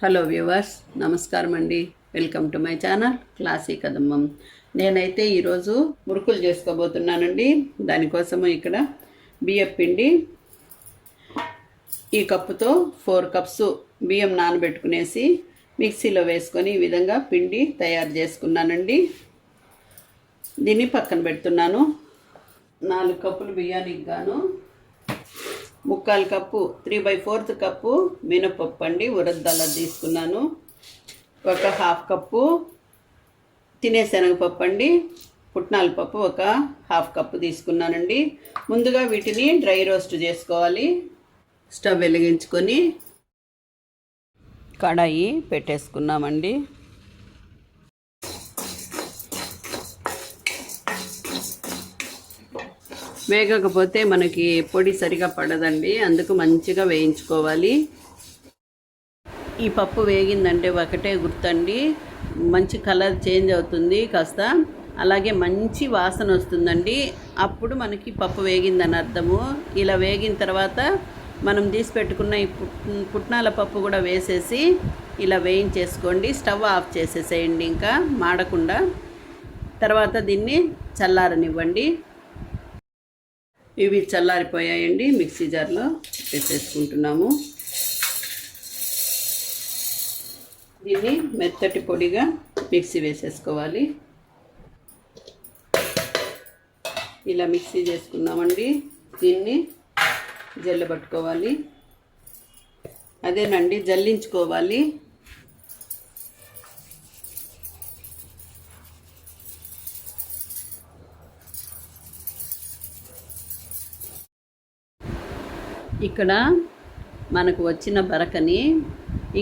Hello viewers నమస్కారం అండి. Welcome to my channel classy కదమ్మం. నేనైతే ఈరోజు మురుకులు చేసుకోబోతున్నానండి. దానికోసము ఇక్కడ బియ్యం పిండి ఈ కప్పుతో ఫోర్ కప్స్ బియ్యం నానబెట్టుకునేసి మిక్సీలో వేసుకొని ఈ విధంగా పిండి తయారు చేసుకున్నానండి. దీన్ని పక్కన పెడుతున్నాను. నాలుగు కప్పులు బియ్యానికి గాను ముక్కాలు cup three by fourth cup మినపప్పు అండి ఉరద్దల తీసుకున్నాను. ఒక హాఫ్ కప్పు తినే శనగపప్పు అండి పుట్నాల పప్పు ఒక హాఫ్ కప్పు తీసుకున్నానండి. ముందుగా వీటిని డ్రై రోస్ట్ చేసుకోవాలి. స్టవ్ వెలిగించుకొని కడాయి పెట్టేసుకున్నామండి. వేగకపోతే మనకి పొడి సరిగా పడదండి. అందుకు మంచిగా వేయించుకోవాలి. ఈ పప్పు వేగిందంటే ఒకటే గుర్తండి. మంచి కలర్ చేంజ్ అవుతుంది కాస్త. అలాగే మంచి వాసన వస్తుందండి. అప్పుడు మనకి పప్పు వేగిందని అర్థము. ఇలా వేగిన తర్వాత మనం తీసి పెట్టుకున్న ఈ పుట్నాల పప్పు కూడా వేసేసి ఇలా వేయించేసుకోండి. స్టవ్ ఆఫ్ చేసేసేయండి ఇంకా మాడకుండా. తర్వాత దీన్ని చల్లారనివ్వండి. ఇవి చల్లారిపోయాయండి మిక్సీ జార్లో వేసేసుకుంటున్నాము దీన్ని మెత్తటి పొడిగా మిక్సీ వేసేసుకోవాలి. ఇలా మిక్సీ చేసుకున్నామండి దీన్ని జల్లబట్టుకోవాలి. అదేనండి జల్లించుకోవాలి. ఇక్కడ మనకు వచ్చిన బరకని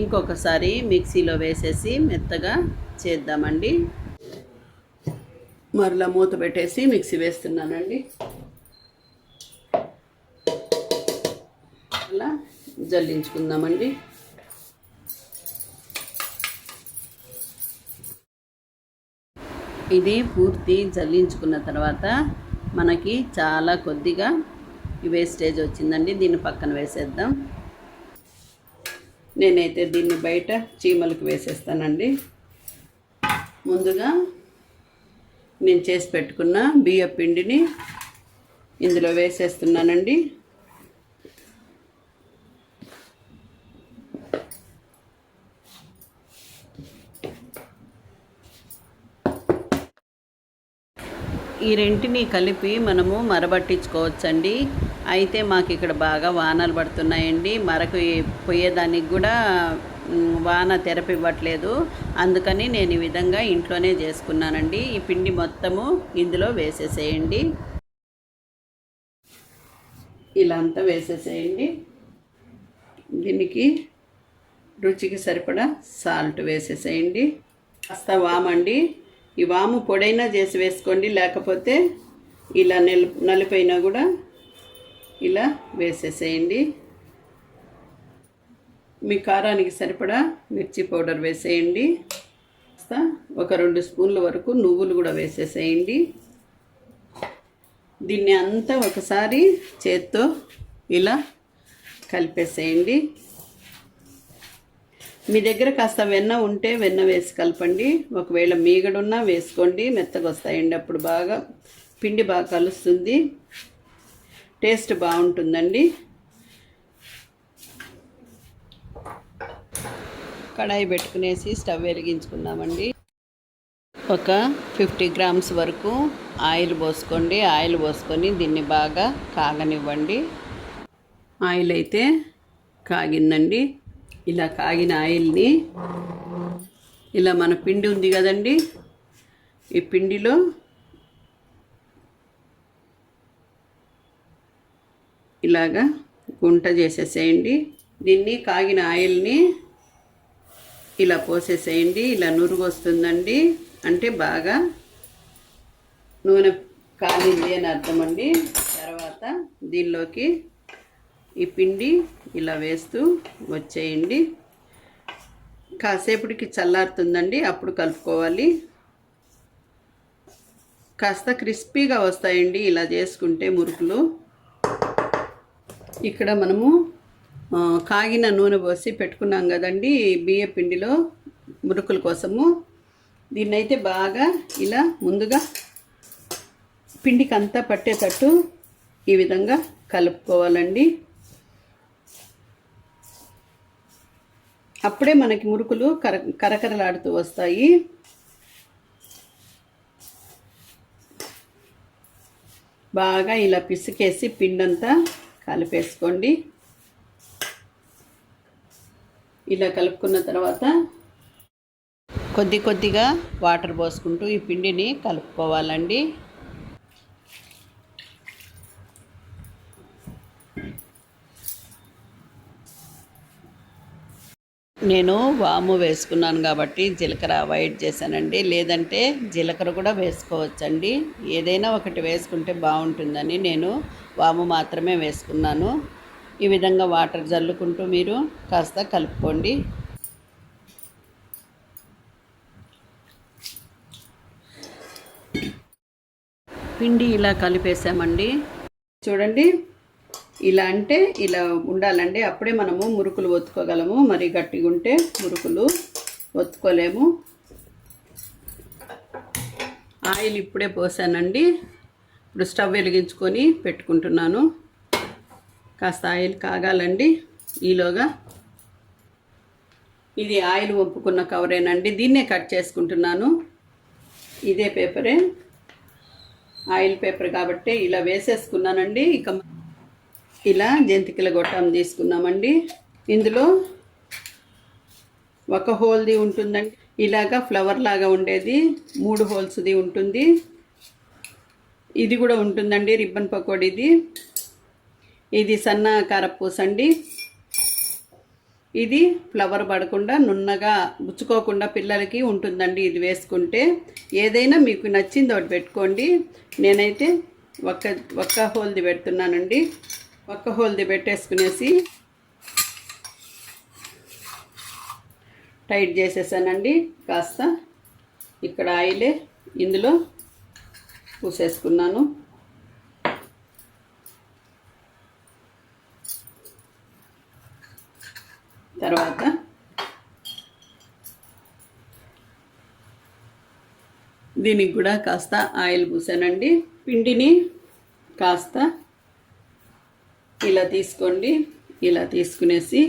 ఇంకొకసారి మిక్సీలో వేసేసి మెత్తగా చేద్దామండి. మరలా మూత పెట్టేసి మిక్సీ వేస్తున్నానండి. అలా జల్లించుకుందామండి. ఇది పూర్తి జల్లించుకున్న తర్వాత మనకి చాలా కొద్దిగా ఈ వేస్టేజ్ వచ్చిందండి దీన్ని పక్కన వేసేద్దాం. నేనైతే దీన్ని బయట చీమలకు వేసేస్తానండి. ముందుగా నేను చేసి పెట్టుకున్న బియ్య పిండిని ఇందులో వేసేస్తున్నానండి. ఈ రెంటిని కలిపి మనము మరబట్టించుకోవచ్చండి. అయితే మాకు ఇక్కడ బాగా వానలు పడుతున్నాయండి. మరకు పోయేదానికి కూడా వాన తెరపివ్వట్లేదు. అందుకని నేను ఈ విధంగా ఇంట్లోనే చేసుకున్నానండి. ఈ పిండి మొత్తము ఇందులో వేసేసేయండి. ఇలా అంతా వేసేసేయండి. దీనికి రుచికి సరిపడా సాల్ట్ వేసేసేయండి. కాస్త వామండి. ఈ వాము పొడైనా చేసి వేసుకోండి లేకపోతే ఇలా నలి నలిపైనా కూడా ఇలా వేసేసేయండి. మీ కారానికి సరిపడా మిర్చి పౌడర్ వేసేయండి. ఒక రెండు స్పూన్ల వరకు నువ్వులు కూడా వేసేసేయండి. దీన్ని అంతా ఒకసారి చేత్తో ఇలా కలిపేసేయండి. మీ దగ్గర కాస్త వెన్న ఉంటే వెన్న వేసి కలపండి. ఒకవేళ మీగడున్నా వేసుకోండి. మెత్తగా వస్తాయండి అప్పుడు బాగా. పిండి బాగా కలుస్తుంది. టేస్ట్ బాగుంటుందండి. కడాయి పెట్టుకునేసి స్టవ్ వెలిగించుకుందామండి. ఒక ఫిఫ్టీ గ్రామ్స్ వరకు ఆయిల్ పోసుకోండి. ఆయిల్ పోసుకొని దీన్ని బాగా కాగనివ్వండి. ఆయిల్ అయితే కాగిందండి. ఇలా కాగిన ఆయిల్ని ఇలా మన పిండి ఉంది కదండి ఈ పిండిలో ఇలాగా గుంట చేసేసేయండి. దీన్ని కాగిన ఆయిల్ని ఇలా పోసేసేయండి. ఇలా నురుగు వస్తుందండి. అంటే బాగా నూనె కాలింది అని అర్థమండి. తర్వాత దీనిలోకి ఈ పిండి ఇలా వేస్తూ వచ్చేయండి. కాసేపటికి చల్లారుతుందండి అప్పుడు కలుపుకోవాలి. కాస్త క్రిస్పీగా వస్తాయండి ఇలా చేసుకుంటే మురుకులు. ఇక్కడ మనము కాగిన నూనె పోసి పెట్టుకున్నాం కదండి బియ్య పిండిలో మురుకుల కోసము. దీన్నైతే బాగా ఇలా ముందుగా పిండికి అంతా పట్టేటట్టు ఈ విధంగా కలుపుకోవాలండి. అప్పుడే మనకి మురుకులు కర కరకరలాడుతూ వస్తాయి. బాగా ఇలా పిసికేసి పిండంతా కలిపేసుకోండి. ఇలా కలుపుకున్న తర్వాత కొద్ది కొద్దిగా వాటర్ పోసుకుంటూ ఈ పిండిని కలుపుకోవాలండి. నేను వాము వేసుకున్నాను కాబట్టి జీలకర్ర అవాయిడ్ చేశానండి. లేదంటే జీలకర్ర కూడా వేసుకోవచ్చండి. ఏదైనా ఒకటి వేసుకుంటే బాగుంటుందని నేను వాము మాత్రమే వేసుకున్నాను. ఈ విధంగా వాటర్ జల్లుకుంటూ మీరు కాస్త కలుపుకోండి. పిండి ఇలా కలిపేసామండి చూడండి. ఇలా అంటే ఇలా ఉండాలండి. అప్పుడే మనము మురుకులు ఒత్తుకోగలము. మరి గట్టిగా ఉంటే మురుకులు ఒత్తుకోలేము. ఆయిల్ ఇప్పుడే పోసానండి. ఇప్పుడు స్టవ్ వెలిగించుకొని పెట్టుకుంటున్నాను. కాస్త ఆయిల్ కాగాలండి. ఈలోగా ఇది ఆయిల్ వంపుకున్న కవరేనండి దీన్నే కట్ చేసుకుంటున్నాను. ఇదే పేపరే. ఆయిల్ పేపర్ కాబట్టి ఇలా వేసేసుకున్నానండి. ఇక ఇలా జంతికల గొట్టం తీసుకున్నామండి. ఇందులో ఒక హోల్ది ఉంటుందండి. ఇలాగా ఫ్లవర్ లాగా ఉండేది. మూడు హోల్స్ది ఉంటుంది. ఇది కూడా ఉంటుందండి రిబ్బన్ పకోడీది. ఇది సన్న కారపూస అండి ఇది ఫ్లవర్ పడకుండా నున్నగా గుచ్చుకోకుండా పిల్లలకి ఉంటుందండి ఇది వేసుకుంటే. ఏదైనా మీకు నచ్చింది ఒకటి పెట్టుకోండి. నేనైతే ఒక్క ఒక్క హోల్ది పెడుతున్నానండి. ఒక్క హోల్ది పెట్టేసుకునేసి టైట్ చేసేసానండి. కాస్త ఇక్కడ ఆయిలే ఇందులో పూసేసుకున్నాను. తర్వాత దీనికి కూడా కాస్త ఆయిల్ పూసానండి. పిండిని కాస్త ఇలా తీసుకోండి. ఇలా తీసుకునేసి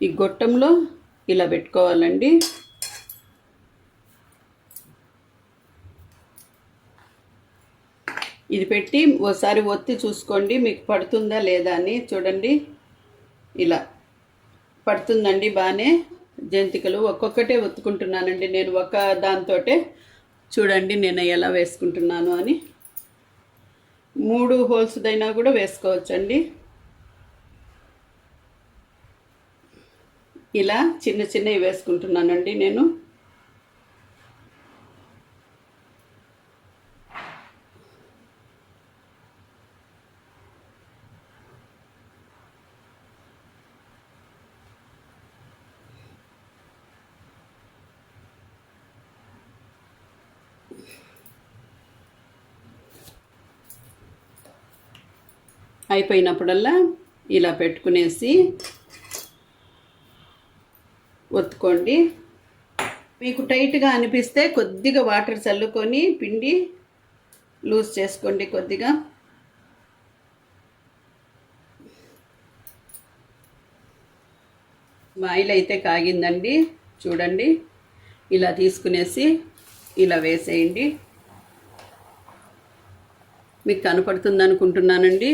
ఈ గొట్టంలో ఇలా పెట్టుకోవాలండి. ఇది పెట్టి ఓసారి ఒత్తి చూసుకోండి. మీకు పడుతుందా లేదా అని చూడండి. ఇలా పడుతుందండి బాగానే జంతికలు ఒక్కొక్కటే ఒత్తుకుంటున్నానండి. నేను ఒక దాంతోటే చూడండి నేను ఎలా వేసుకుంటున్నాను అని. మూడు హోల్స్దైనా కూడా వేసుకోవచ్చండి. ఇలా చిన్న చిన్నవి వేసుకుంటున్నానండి నేను. అయిపోయినప్పుడల్లా ఇలా పెట్టుకునేసి ఒత్తుకోండి. మీకు టైట్గా అనిపిస్తే కొద్దిగా వాటర్ చల్లుకొని పిండి లూజ్ చేసుకోండి కొద్దిగా. మా ఆయిల్ అయితే కాగిందండి. చూడండి. ఇలా తీసుకునేసి ఇలా వేసేయండి. మీకు కనపడుతుంది అనుకుంటున్నానండి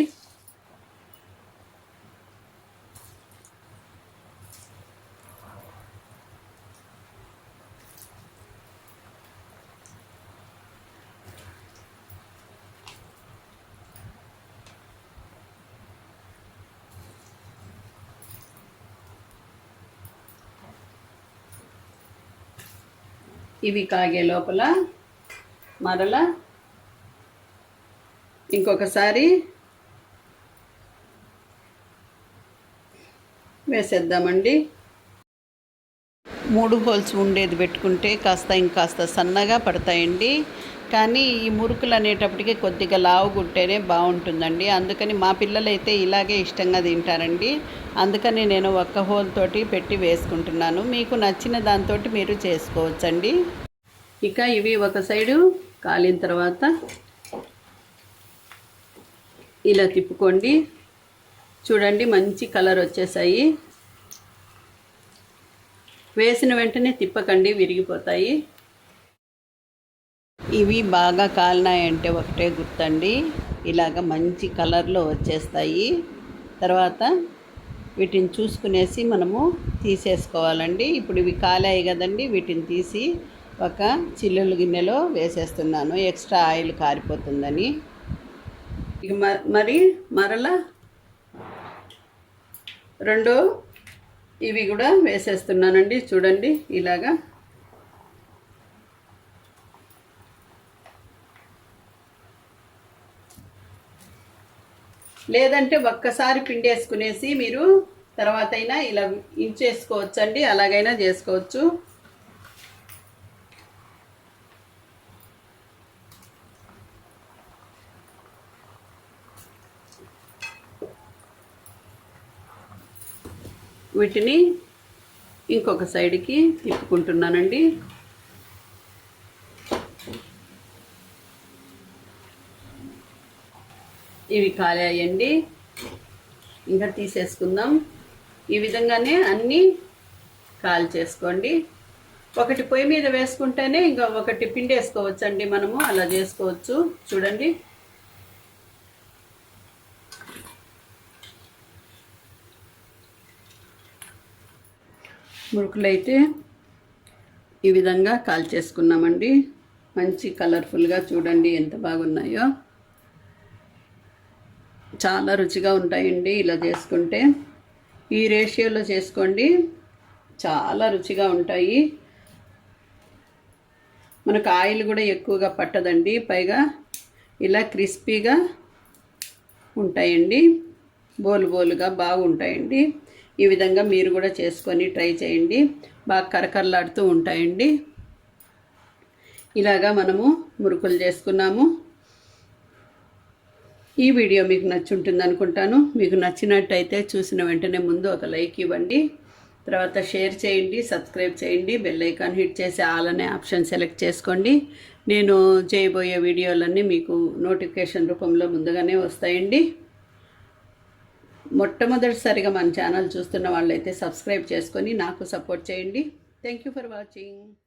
ఇవి కాగే లోపల. మరలా ఇంకొకసారి వేసేద్దామండి. మూడు హోల్స్ ఉండేది పెట్టుకుంటే కాస్త ఇంకాస్త సన్నగా పడతాయండి. కానీ ఈ మురుకులు అనేటప్పటికి కొద్దిగా లావు గుంటేనే బాగుంటుందండి. అందుకని మా పిల్లలైతే ఇలాగే ఇష్టంగా తింటారండి. అందుకని నేను ఒక్క హోల్ తోటి పెట్టి వేసుకుంటున్నాను. మీకు నచ్చిన దాంతో మీరు చేసుకోవచ్చండి. ఇక ఇవి ఒక సైడు కాలిన తర్వాత ఇలా తిప్పుకోండి. చూడండి మంచి కలర్ వచ్చేసాయి. వేసిన వెంటనే తిప్పకండి విరిగిపోతాయి. ఇవి బాగా కాలినాయంటే ఒకటే గుర్తండి. ఇలాగ మంచి కలర్లో వచ్చేస్తాయి. తర్వాత వీటిని చూసుకునేసి మనము తీసేసుకోవాలండి. ఇప్పుడు ఇవి కాలాయి కదండి వీటిని తీసి ఒక చిల్లుల గిన్నెలో వేసేస్తున్నాను. ఎక్స్ట్రా ఆయిల్ కారిపోతుందని. ఇక మరి మరలా రెండు ఇవి కూడా వేసేస్తున్నానండి. చూడండి ఇలాగా లేదంటే ఒక్కసారి పిండేసుకునేసి మీరు తర్వాత అయినా ఇలా ఇంచేసుకోవచ్చండి అలాగైనా చేసుకోవచ్చు. వీటిని ఇంకొక సైడ్కి తిప్పుకుంటున్నానండి. ఇవి కాలేయండి. ఇంకా తీసేసుకుందాం. ఈ విధంగానే అన్నీ కాల్ చేసుకోండి. ఒకటి పొయ్యి మీద వేసుకుంటేనే ఇంకా ఒకటి పిండి వేసుకోవచ్చండి మనము. అలా చేసుకోవచ్చు. చూడండి. మురుకులైతే ఈ విధంగా కాల్ చేసుకున్నామండి. మంచి కలర్ఫుల్గా చూడండి ఎంత బాగున్నాయో. చాలా రుచిగా ఉంటాయండి ఇలా చేసుకుంటే. ఈ రేషియోలో చేసుకోండి. చాలా రుచిగా ఉంటాయి. మనకు ఆయిల్ కూడా ఎక్కువగా పట్టదండి. పైగా ఇలా క్రిస్పీగా ఉంటాయండి. బోలు బోలుగా బాగుంటాయండి. ఈ విధంగా మీరు కూడా చేసుకొని ట్రై చేయండి. బాగా కరకరలాడుతూ ఉంటాయండి. ఇలాగా మనము మురుకులు చేసుకున్నాము. ఈ వీడియో మీకు నచ్చుంటుంది అనుకుంటాను. మీకు నచ్చినట్టయితే చూసిన వెంటనే ముందు ఒక లైక్ ఇవ్వండి. తర్వాత షేర్ చేయండి సబ్స్క్రైబ్ చేయండి బెల్ ఐకాన్ హిట్ చేసి ఆల్ అనే ఆప్షన్ సెలెక్ట్ చేసుకోండి. నేను చేయబోయే వీడియోలన్నీ మీకు నోటిఫికేషన్ రూపంలో ముందుగానే వస్తాయండి. మొట్టమొదటిసారిగా మన ఛానల్ చూస్తున్న వాళ్ళైతే సబ్స్క్రైబ్ చేసుకొని నాకు సపోర్ట్ చేయండి. Thank you for watching